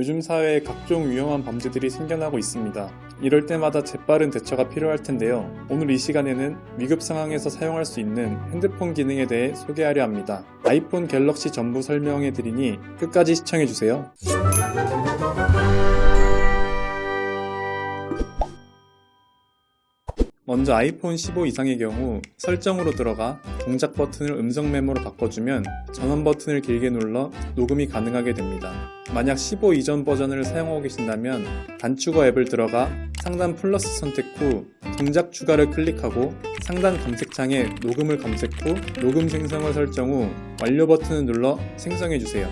요즘 사회에 각종 위험한 범죄들이 생겨나고 있습니다. 이럴 때마다 재빠른 대처가 필요할 텐데요. 오늘 이 시간에는 위급 상황에서 사용할 수 있는 핸드폰 기능에 대해 소개하려 합니다. 아이폰 갤럭시 전부 설명해 드리니 끝까지 시청해 주세요. 먼저 아이폰 15 이상의 경우 설정으로 들어가 동작 버튼을 음성 메모로 바꿔주면 전원 버튼을 길게 눌러 녹음이 가능하게 됩니다. 만약 15 이전 버전을 사용하고 계신다면 단축어 앱을 들어가 상단 플러스 선택 후 동작 추가를 클릭하고 상단 검색창에 녹음을 검색 후 녹음 생성을 설정 후 완료 버튼을 눌러 생성해 주세요.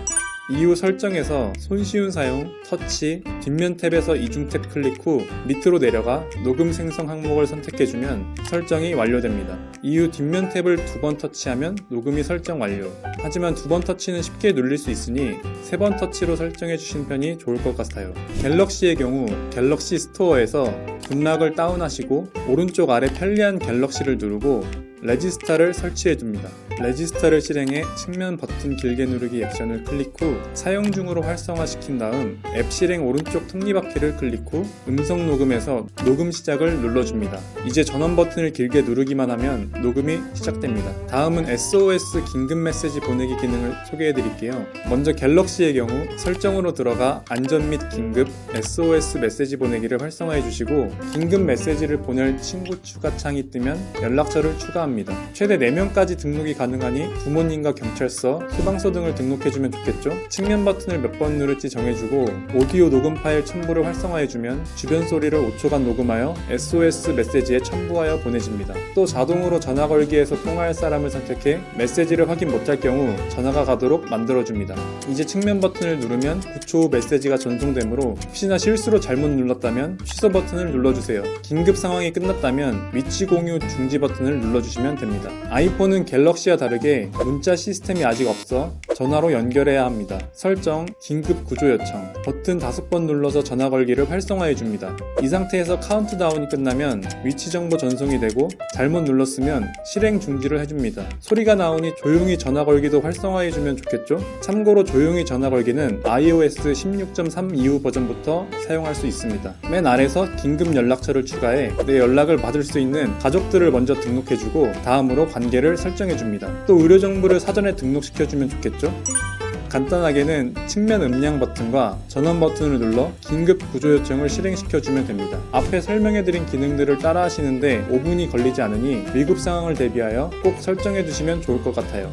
이후 설정에서 손쉬운 사용, 터치, 뒷면 탭에서 이중 탭 클릭 후 밑으로 내려가 녹음 생성 항목을 선택해주면 설정이 완료됩니다. 이후 뒷면 탭을 두 번 터치하면 녹음이 설정 완료. 하지만 두 번 터치는 쉽게 눌릴 수 있으니 세 번 터치로 설정해주신 편이 좋을 것 같아요. 갤럭시의 경우 갤럭시 스토어에서 등락을 다운하시고 오른쪽 아래 편리한 갤럭시를 누르고 레지스타를 설치해줍니다. 레지스타를 실행해 측면 버튼 길게 누르기 액션을 클릭 후 사용 중으로 활성화시킨 다음 앱 실행 오른쪽 톱니바퀴를 클릭 후 음성 녹음에서 녹음 시작을 눌러줍니다. 이제 전원 버튼을 길게 누르기만 하면 녹음이 시작됩니다. 다음은 SOS 긴급 메시지 보내기 기능을 소개해 드릴게요. 먼저 갤럭시의 경우 설정으로 들어가 안전 및 긴급 SOS 메시지 보내기를 활성화해 주시고 긴급 메시지를 보낼 친구 추가 창이 뜨면 연락처를 추가합니다. 최대 4명까지 등록이 가능하니 부모님과 경찰서, 소방서 등을 등록해주면 좋겠죠? 측면 버튼을 몇 번 누를지 정해주고 오디오 녹음 파일 첨부를 활성화해주면 주변 소리를 5초간 녹음하여 SOS 메시지에 첨부하여 보내집니다. 또 자동으로 전화 걸기에서 통화할 사람을 선택해 메시지를 확인 못할 경우 전화가 가도록 만들어줍니다. 이제 측면 버튼을 누르면 9초 후 메시지가 전송되므로 혹시나 실수로 잘못 눌렀다면 취소 버튼을 눌러주세요. 긴급 상황이 끝났다면 위치 공유 중지 버튼을 눌러주 시면 됩니다. 아이폰은 갤럭시와 다르게 문자 시스템이 아직 없어 전화로 연결해야 합니다. 설정, 긴급 구조 요청, 버튼 5번 눌러서 전화 걸기를 활성화해 줍니다. 이 상태에서 카운트다운이 끝나면 위치 정보 전송이 되고 잘못 눌렀으면 실행 중지를 해줍니다. 소리가 나오니 조용히 전화 걸기도 활성화해 주면 좋겠죠? 참고로 조용히 전화 걸기는 iOS 16.3 이후 버전부터 사용할 수 있습니다. 맨 아래서 긴급 연락처를 추가해 내 연락을 받을 수 있는 가족들을 먼저 등록해주고 다음으로 관계를 설정해 줍니다. 또 의료 정보를 사전에 등록시켜 주면 좋겠죠? 간단하게는 측면 음량 버튼과 전원 버튼을 눌러 긴급 구조 요청을 실행시켜 주면 됩니다. 앞에 설명해 드린 기능들을 따라 하시는데 5분이 걸리지 않으니 위급 상황을 대비하여 꼭 설정해두시면 좋을 것 같아요.